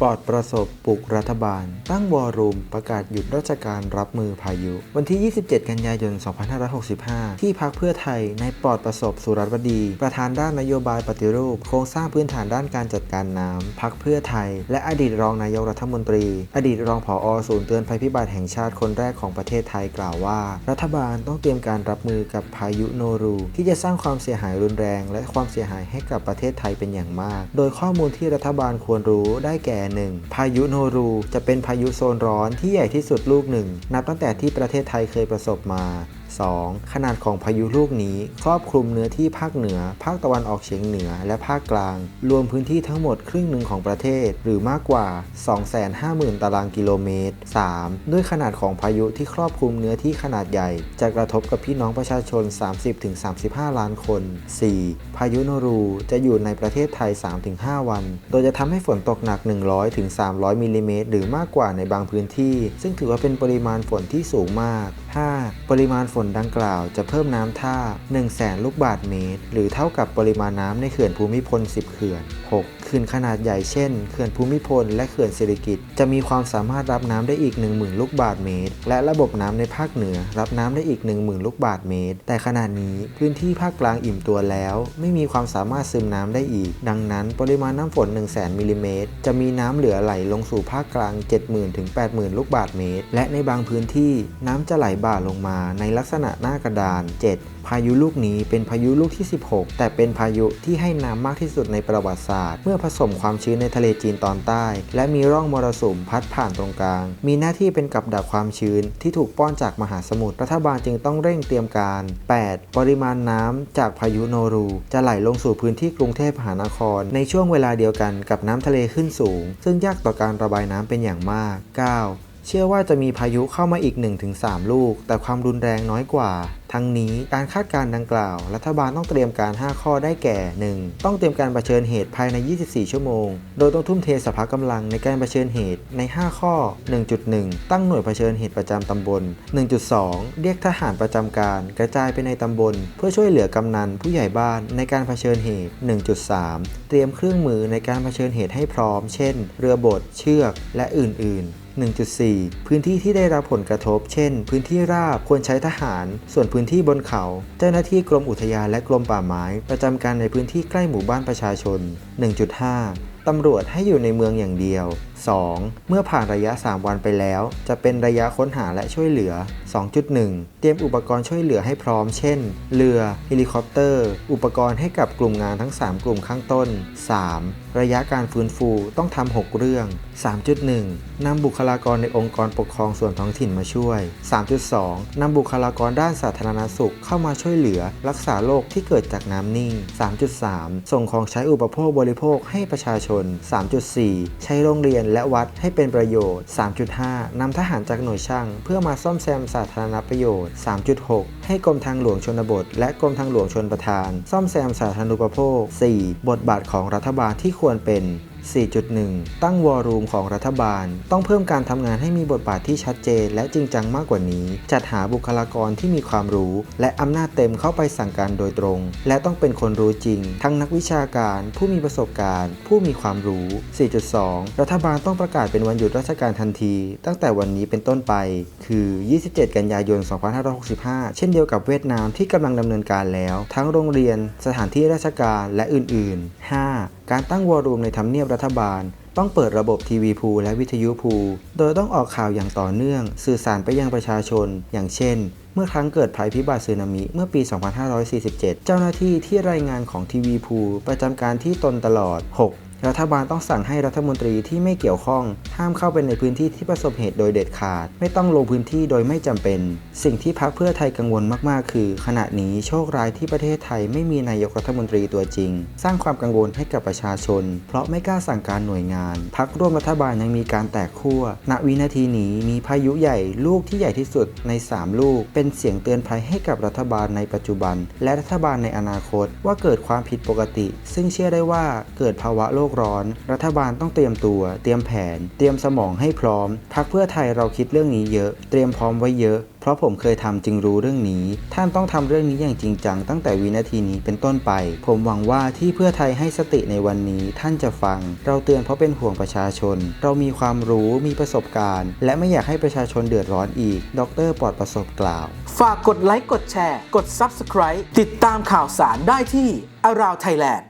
ปอดประสบปลุกรัฐบาล ตั้งวอร์รูมประกาศหยุดราชการรับมือพายุ วันที่ 27 กันยายน 2565 ที่พักเพื่อไทยในปอดประสบสุรบดี ประธานด้านนโยบายปฏิรูป โครงสร้างพื้นฐานด้านการจัดการน้ำพักเพื่อไทย และอดีตรองนายกรัฐมนตรี อดีตรองผอศูนย์เตือนภัยพิบัติแห่งชาติคนแรกของประเทศไทยกล่าวว่า รัฐบาลต้องเตรียมการรับมือกับพายุโนรู ที่จะสร้างความเสียหายรุนแรง และความเสียหายให้กับประเทศไทยเป็นอย่างมาก โดยข้อมูลที่รัฐบาลควรรู้ได้แก่ 1. พายุโนรูจะเป็นพายุโซนร้อนที่ใหญ่ที่สุดลูกหนึ่งนับตั้งแต่ที่ประเทศไทยเคยประสบมา 2. ขนาดของพายุลูกนี้ครอบคลุมเนื้อที่ภาคเหนือ ภาคตะวันออกเฉียงเหนือ และภาคกลาง รวมพื้นที่ทั้งหมดครึ่งหนึ่งของประเทศ หรือมากกว่า 250,000 ตารางกิโลเมตร 3. ด้วยขนาดของพายุที่ครอบคลุมเนื้อที่ขนาดใหญ่ จะกระทบกับพี่น้องประชาชน 30-35 ล้านคน 4. พายุโนรูจะอยู่ในประเทศไทย 3-5 วัน โดยจะทำให้ฝนตกหนัก 100-300 มิลลิเมตรหรือมากกว่าในบางพื้นที่ ซึ่งถือว่าเป็นปริมาณฝนที่สูงมาก 5. ปริมาณฝนดังกล่าวจะเพิ่มน้ำท่า 1 0 0 0 0แสนลูกบาศก์เมตร หรือเท่ากับปริมาณน้ำในเขื่อนภูมิพล 10 เขื่อน 6. เขื่อนขนาดใหญ่เช่น เขื่อนภูมิพล และเขื่อนสิริกิติ์จะมีความสามารถรับน้ำได้อีก 10,000 ลูกบาศก์เมตร และระบบน้ำในภาคเหนือ รับน้ำได้อีก 10,000 ลูกบาศก์เมตร แต่ขณะนี้พื้นที่ภาคกลางอิ่มตัวแล้ว ไม่มีความสามารถซึมน้ำได้อีก ดังนั้น ปริมาณน้ำฝน 1 0 0 0 0แมิลลิเมตรจะมีน้ำเหลือไหลลงสู่ภาคกลาง 70,000ถึง80,000 ลูกบาศก์เมตร และในบางพื้นที่น้ำจะไหลบ่าลงมาในลักษณะหน้ากระดาน 7. พายุลูกนี้เป็นพายุลูกที่ 16 แต่เป็นพายุที่ให้น้ำมากที่สุดในประวัติศาสตร์ เมื่อผสมความชื้นในทะเลจีนตอนใต้ และมีร่องมรสุมพัดผ่านตรงกลาง มีหน้าที่เป็นกับดักความชื้นที่ถูกป้อนจากมหาสมุทรรัฐบาลจึงต้องเร่งเตรียมการ 8. ปริมาณน้ำจากพายุโนรู จะไหลลงสู่พื้นที่กรุงเทพมหานคร ในช่วงเวลาเดียวกันกับน้ำทะเลขึ้นสูง ซึ่งยากต่อการระบายน้ำเป็นอย่างมาก 9. เชื่อว่าจะมีพายุเข้ามาอีก 1-3 ลูก แต่ความรุนแรงน้อยกว่า ทั้งนี้การคาดการณ์ดังกล่าว รัฐบาลต้องเตรียมการ 5 ข้อได้แก่ 1. ต้องเตรียมการเผชิญเหตุภายใน 24 ชั่วโมง โดยต้องทุ่มเทสภากำลังในการเผชิญเหตุใน 5 ข้อ 1.1 ตั้งหน่วยเผชิญเหตุประจำตำบล 1.2 เรียกทหารประจำการ กระจายไปในตำบล เพื่อช่วยเหลือกำนันผู้ใหญ่บ้านในการเผชิญเหตุ 1.3 เตรียมเครื่องมือในการเผชิญเหตุให้พร้อม เช่น เรือบดเชือก และอื่น ๆ 1.4 พื้นที่ที่ได้รับผลกระทบ เช่น พื้นที่ราบควรใช้ทหาร ส่วนพื้นที่บนเขา เจ้าหน้าที่กรมอุทยานและกรมป่าไม้ ประจำการในพื้นที่ใกล้หมู่บ้านประชาชน 1.5 ตำรวจให้อยู่ในเมืองอย่างเดียว 2. เมื่อผ่านระยะ 3 วันไปแล้ว จะเป็นระยะค้นหาและช่วยเหลือ 2.1 เตรียมอุปกรณ์ช่วยเหลือให้พร้อม เช่น เรือ เฮลิคอปเตอร์ อุปกรณ์ให้กับกลุ่มงานทั้ง 3 กลุ่มข้างต้น 3. ระยะการฟื้นฟูต้องทำ 6 เรื่อง 3.1 นำบุคลากรในองค์กรปกครองส่วนท้องถิ่นมาช่วย 3.2 นำบุคลากรด้านสาธารณสุขเข้ามาช่วยเหลือ รักษาโรคที่เกิดจากน้ำนิ่ง 3.3 ส่งของใช้อุปโภคบริโภคให้ประชาชน3.4 ใช้โรงเรียนและวัดให้เป็นประโยชน์ 3.5 นำทหารจากหน่วยช่าง เพื่อมาซ่อมแซมสาธารณประโยชน์ 3.6 ให้กรมทางหลวงชนบท และกรมทางหลวงชนประทาน ซ่อมแซมสาธารณูปโภค 4. บทบาทของรัฐบาลที่ควรเป็น 4.1 ตั้งวอรูมของรัฐบาล ต้องเพิ่มการทำงานให้มีบทบาทที่ชัดเจนและจริงจังมากกว่านี้ จัดหาบุคลากรที่มีความรู้ และอำนาจเต็มเข้าไปสั่งการโดยตรง และต้องเป็นคนรู้จริง ทั้งนักวิชาการ ผู้มีประสบการณ์ ผู้มีความรู้ 4.2 รัฐบาลต้องประกาศเป็นวันหยุดราชการทันที ตั้งแต่วันนี้เป็นต้นไป คือ 27 กันยายน 2565 เช่นเดียวกับเวียดนามที่กำลังดำเนินการแล้ว ทั้งโรงเรียน สถานที่ราชการและอื่น ๆ 5. การตั้งวอรูมในทำเนียบรัฐบาล ต้องเปิดระบบทีวีพูและวิทยุพูโดยต้องออกข่าวอย่างต่อเนื่อง สื่อสารไปยังประชาชน อย่างเช่น เมื่อครั้งเกิดภัยพิบัติสึนามิเมื่อปี 2547 เจ้าหน้าที่ที่รายงานของทีวีพูประจำการที่ตนตลอด 6. รัฐบาลต้องสั่งให้รัฐมนตรีที่ไม่เกี่ยวข้อง ห้ามเข้าไปในพื้นที่ที่ประสบเหตุโดยเด็ดขาด ไม่ต้องลงพื้นที่โดยไม่จำเป็น สิ่งที่พักเพื่อไทยกังวลมาก ๆ คือ ขณะนี้โชคร้ายที่ประเทศไทยไม่มีนายกรัฐมนตรีตัวจริง สร้างความกังวลให้กับประชาชน เพราะไม่กล้าสั่งการหน่วยงาน พักร่วมรัฐบาลยังมีการแตกขั้วณวินาทีนี้มีพายุใหญ่ลูกที่ใหญ่ที่สุดใน 3 ลูก เป็นเสียงเตือนภัยให้กับรัฐบาลในปัจจุบัน และรัฐบาลในอนาคต ว่าเกิดความผิดปกติ ซึ่งเชื่อได้ว่าเกิดภาวะโลกกร้อน รัฐบาลต้องเตรียมตัว เตรียมแผน เตรียมสมองให้พร้อม พักเพื่อไทยเราคิดเรื่องนี้เยอะ เตรียมพร้อมไว้เยอะ เพราะผมเคยทำจึงรู้เรื่องนี้ ท่านต้องทำเรื่องนี้อย่างจริงจังตั้งแต่วินาทีนี้เป็นต้นไป ผมหวังว่าที่เพื่อไทยให้สติในวันนี้ท่านจะฟัง เราเตือนเพราะเป็นห่วงประชาชน เรามีความรู้มีประสบการณ์ และไม่อยากให้ประชาชนเดือดร้อนอีก ดรปลอดประสบกล่าว ฝากกดไลค์กดแชร์ กด Subscribe ติดตามข่าวสารได้ที่ Around Thailand